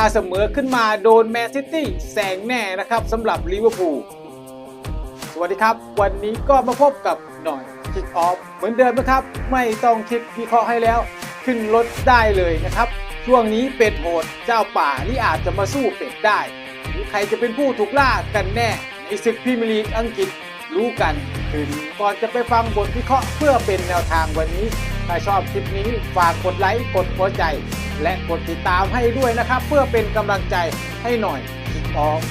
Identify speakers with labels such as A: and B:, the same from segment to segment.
A: ถ้าเสมอขึ้นมาโดนแมนซิตี้แซงแน่นะครับสำหรับลิเวอร์พูลสวัสดีครับ วันนี้ก็มาพบกับหน่อยคิกออฟเหมือนเดิมนะครับ ไม่ต้องคิดวิเคราะห์ให้แล้ว ขึ้นรถได้เลยนะครับ ช่วงนี้เป็ดโหดเจ้าป่านี่อาจจะมาสู้เป็ดได้ หรือใครจะเป็นผู้ถูกล่ากันแน่ในศึกพรีเมียร์ลีกอังกฤษรู้กันคืนนี้ก่อนจะไปฟังบทวิเคราะห์เพื่อเป็นแนวทางวันนี้ ถ้าชอบคลิปนี้ฝากกดไลค์กดหัวใจ และกดติดตามให้ด้วยนะครับ เพื่อเป็นกำลังใจให้หน่อยคิกออฟ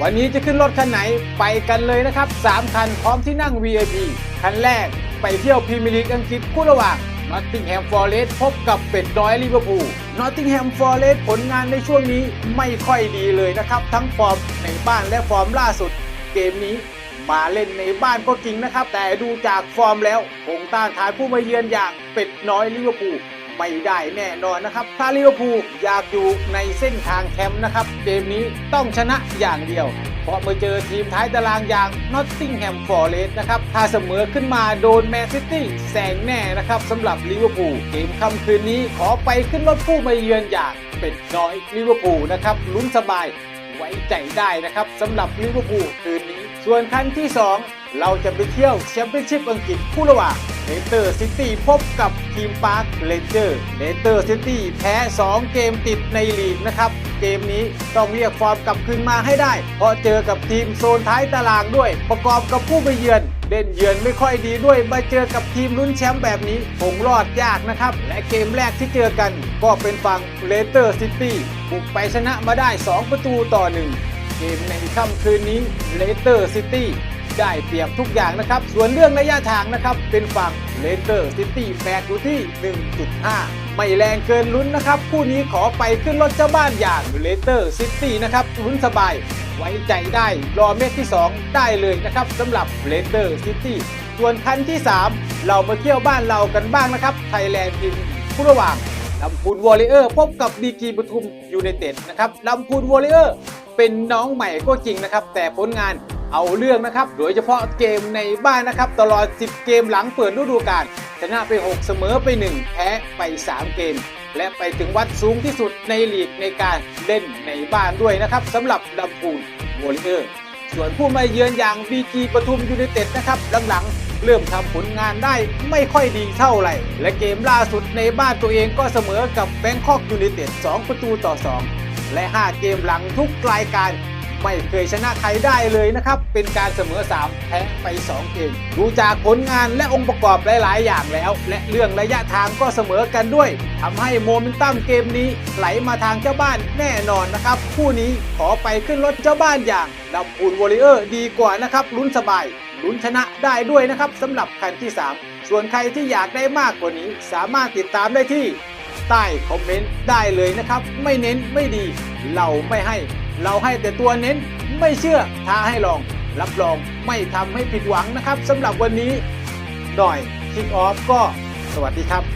A: วันนี้จะขึ้นรถคันไหนไปกันเลยนะครับ 3 คันพร้อมที่นั่ง VIP คันแรกไปเที่ยวพรีเมียร์ลีกอังกฤษคู่ระหว่างนอตติงแฮมฟอร์เรสพบกับเป็ดน้อยลิเวอร์พูลนอตติงแฮมฟอร์เรสผลงานในช่วงนี้ไม่ค่อยดีเลยนะครับ ทั้งฟอร์มในบ้านและฟอร์มล่าสุด เกมนี้มาเล่นในบ้านก็จริงนะครับ แต่ดูจากฟอร์มแล้วคงต้านทานผู้มาเยือนอย่างเป็ดน้อยลิเวอร์พูล ไม่ได้แน่นอนนะครับ ถ้าลิเวอร์พูลอยากอยู่ในเส้นทางแชมป์นะครับ เกมนี้ต้องชนะอย่างเดียว เพราะเมาเจอทีมท้ายตารางอย่างนอตติงแฮมฟอร์เรสนะครับ ถ้าเสมอขึ้นมาโดนแมนซิตี้แซงแน่นะครับสำหรับลิเวอร์พูลเกมค่ำคืนนี้ขอไปขึ้นรถผู้มาเยือนอย่างเป็ดน้อยลิเวอร์พูลนะครับลุ้นสบายไว้ใจได้นะครับสำหรับลิเวอร์พูลคืนนี้ ส่วนคันที่ 2 เราจะไปเที่ยวแชมเปี้ยนชิพอังกฤษคู่ระหว่าง เลสเตอร์ซิตี้พบกับทีมปาร์คเลนเจอร์เลสเตอร์ซิตี้แพ้ 2 เกมติดในลีกนะครับ เกมนี้ต้องเรียกฟอร์มกลับคืนมาให้ได้ เพราะเจอกับทีมโซนท้ายตารางด้วย ประกอบกับผู้ไปเยือนเล่นเยือนไม่ค่อยดีด้วยมาเจอกับทีมลุ้นแชมป์แบบนี้คงรอดยากนะครับ และเกมแรกที่เจอกัน ก็เป็นฝั่งเลสเตอร์ซิตี้บุกไปชนะมาได้ 2 ประตูต่อ 1 เกมในค่ำคืนนี้เลสเตอร์ซิตี้ ได้เปรียบทุกอย่างนะครับ ส่วนเรื่องระยะทางนะครับ เป็นฝั่งเลสเตอร์ซิตี้แบกอยู่ที่ 1.5 ไม่แรงเกินลุ้นนะครับ คู่นี้ขอไปขึ้นรถเจ้าบ้านอย่างเลสเตอร์ซิตี้นะครับลุ้นสบาย ไว้ใจได้รอเม็ดที่ 2 ได้เลยนะครับสำหรับเลสเตอร์ซิตี้ส่วนคันที่ 3 เรามาเที่ยวบ้านเรากันบ้างนะครับไทยแลนด์ทีมคู่ระหว่างลำพูนวอลเลเยอร์พบกับดีกรีปทุมยูไนเต็ดนะครับลำพูนวอลเลเยอร์เป็นน้องใหม่ก็จริงนะครับ แต่ผลงาน เอาเรื่องนะครับ โดยเฉพาะเกมในบ้านนะครับ ตลอด 10 เกมหลังเปิดฤดูกาลชนะไป 6 เสมอไป 1 แพ้ไป 3 เกม และไปถึงวัดสูงที่สุดในลีกในการเล่นในบ้านด้วยนะครับสำหรับลำพูนวอลเลเยอร์ส่วนผู้มาเยือนอย่างบีจีปทุมยูไนเต็ดนะครับหลังๆเริ่มทำผลงานได้ไม่ค่อยดีเท่าไหร่ และเกมล่าสุดในบ้านตัวเองก็เสมอกับแบงคอกยูไนเต็ด2 ประตูต่อ 2 และ 5 เกมหลังทุกรายการ ไม่เคยชนะใครได้เลยนะครับ เป็นการเสมอ 3 แพ้ไป 2 เกม ดูจากผลงานและองค์ประกอบหลาย ๆ อย่างแล้ว และเรื่องระยะทางก็เสมอกันด้วยทำให้โมเมนตัมเกมนี้ไหลมาทางเจ้าบ้านแน่นอนนะครับ คู่นี้ขอไปขึ้นรถเจ้าบ้านอย่างลำพูนวอริเออร์ดีกว่านะครับลุ้นสบายลุ้นชนะได้ด้วยนะครับสำหรับคันที่ 3 ส่วนใครที่อยากได้มากกว่านี้ สามารถติดตามได้ที่ ใต้คอมเมนต์ได้เลยนะครับ ไม่เน้นไม่ดี เราไม่ให้ เราให้แต่ตัวเน้นไม่เชื่อท้าให้ลอง รับรองไม่ทำให้ผิดหวังนะครับสำหรับวันนี้ หน่อยคิกออฟก็สวัสดีครับ